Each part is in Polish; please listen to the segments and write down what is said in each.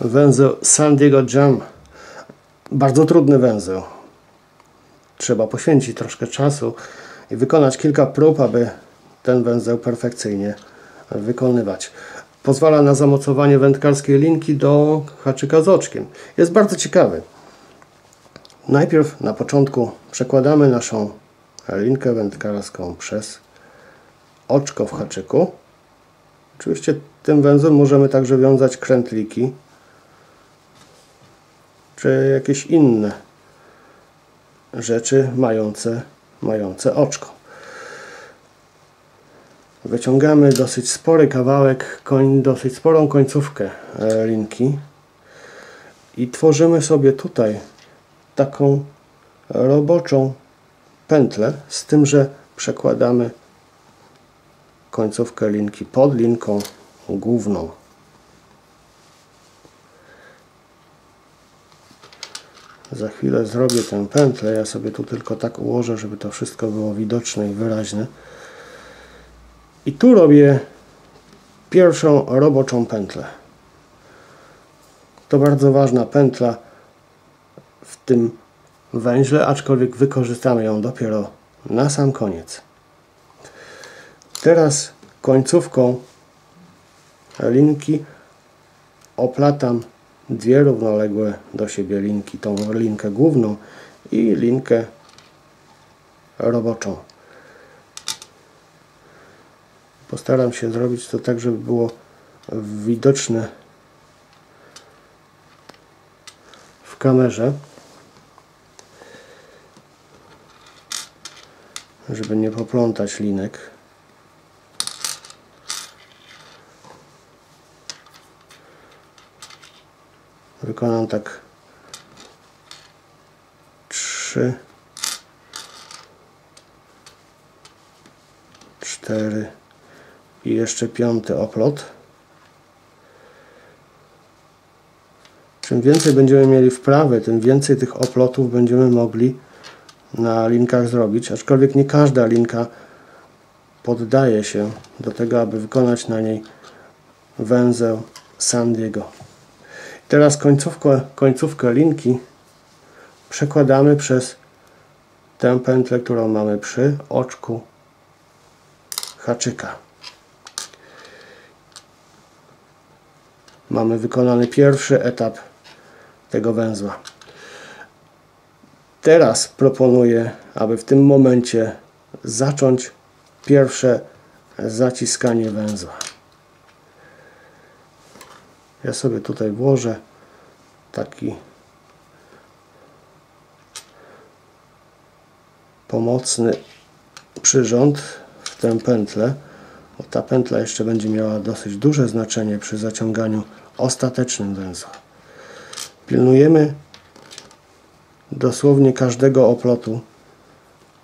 węzeł San Diego Jam. Bardzo trudny węzeł. Trzeba poświęcić troszkę czasu i wykonać kilka prób, aby ten węzeł perfekcyjnie wykonywać. Pozwala na zamocowanie wędkarskiej linki do haczyka z oczkiem. Jest bardzo ciekawy. Najpierw na początku przekładamy naszą linkę wędkarską przez oczko w haczyku. Oczywiście tym węzłem możemy także wiązać krętliki czy jakieś inne rzeczy mające, mające oczko. Wyciągamy dosyć spory kawałek, koń, dosyć sporą końcówkę e, linki i tworzymy sobie tutaj taką roboczą pętlę, z tym, że przekładamy końcówkę linki pod linką główną. Za chwilę zrobię tę pętlę. Ja sobie tu tylko tak ułożę, żeby to wszystko było widoczne i wyraźne. I tu robię pierwszą roboczą pętlę. To bardzo ważna pętla w tym węźle, aczkolwiek wykorzystamy ją dopiero na sam koniec. Teraz końcówką linki oplatam dwie równoległe do siebie linki, tą linkę główną i linkę roboczą. Postaram się zrobić to tak, żeby było widoczne w kamerze. Żeby nie poplątać linek. Wykonam tak trzy, cztery i jeszcze piąty oplot. Czym więcej będziemy mieli wprawy, tym więcej tych oplotów będziemy mogli na linkach zrobić, aczkolwiek nie każda linka poddaje się do tego, aby wykonać na niej węzeł San Diego. Teraz końcówkę, końcówkę linki przekładamy przez tę pętlę, którą mamy przy oczku haczyka. Mamy wykonany pierwszy etap tego węzła. Teraz proponuję, aby w tym momencie zacząć pierwsze zaciskanie węzła. Ja sobie tutaj włożę taki pomocny przyrząd w tę pętlę, bo ta pętla jeszcze będzie miała dosyć duże znaczenie przy zaciąganiu ostatecznym węzła. Pilnujemy dosłownie każdego oplotu,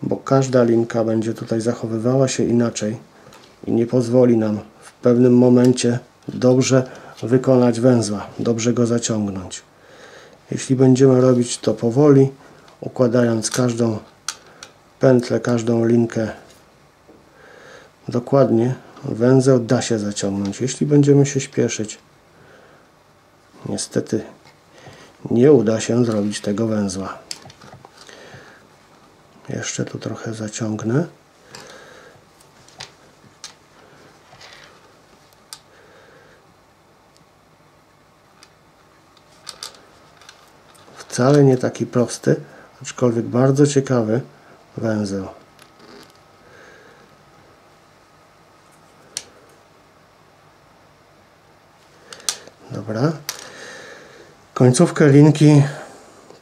bo każda linka będzie tutaj zachowywała się inaczej i nie pozwoli nam w pewnym momencie dobrze wykonać węzła, dobrze go zaciągnąć. Jeśli będziemy robić to powoli, układając każdą pętlę, każdą linkę dokładnie, węzeł da się zaciągnąć. Jeśli będziemy się śpieszyć, niestety nie uda się zrobić tego węzła. Jeszcze tu trochę zaciągnę. Wcale nie taki prosty, aczkolwiek bardzo ciekawy węzeł. Dobra. Końcówkę linki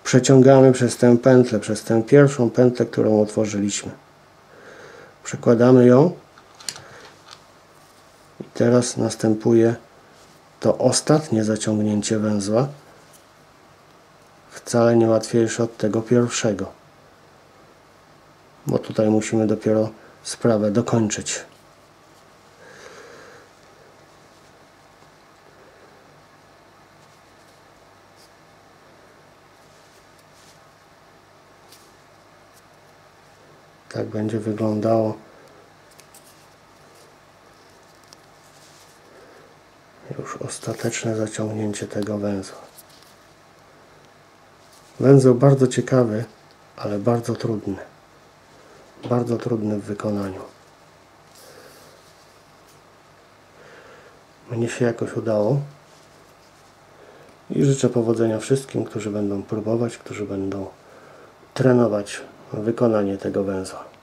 przeciągamy przez tę pętlę, przez tę pierwszą pętlę, którą otworzyliśmy. Przekładamy ją i teraz następuje to ostatnie zaciągnięcie węzła wcale nie łatwiejsze od tego pierwszego. Bo tutaj musimy dopiero sprawę dokończyć. Tak będzie wyglądało już ostateczne zaciągnięcie tego węzła. Węzeł bardzo ciekawy, ale bardzo trudny. Bardzo trudny w wykonaniu. Mnie się jakoś udało. I życzę powodzenia wszystkim, którzy będą próbować, którzy będą trenować wykonanie tego węzła.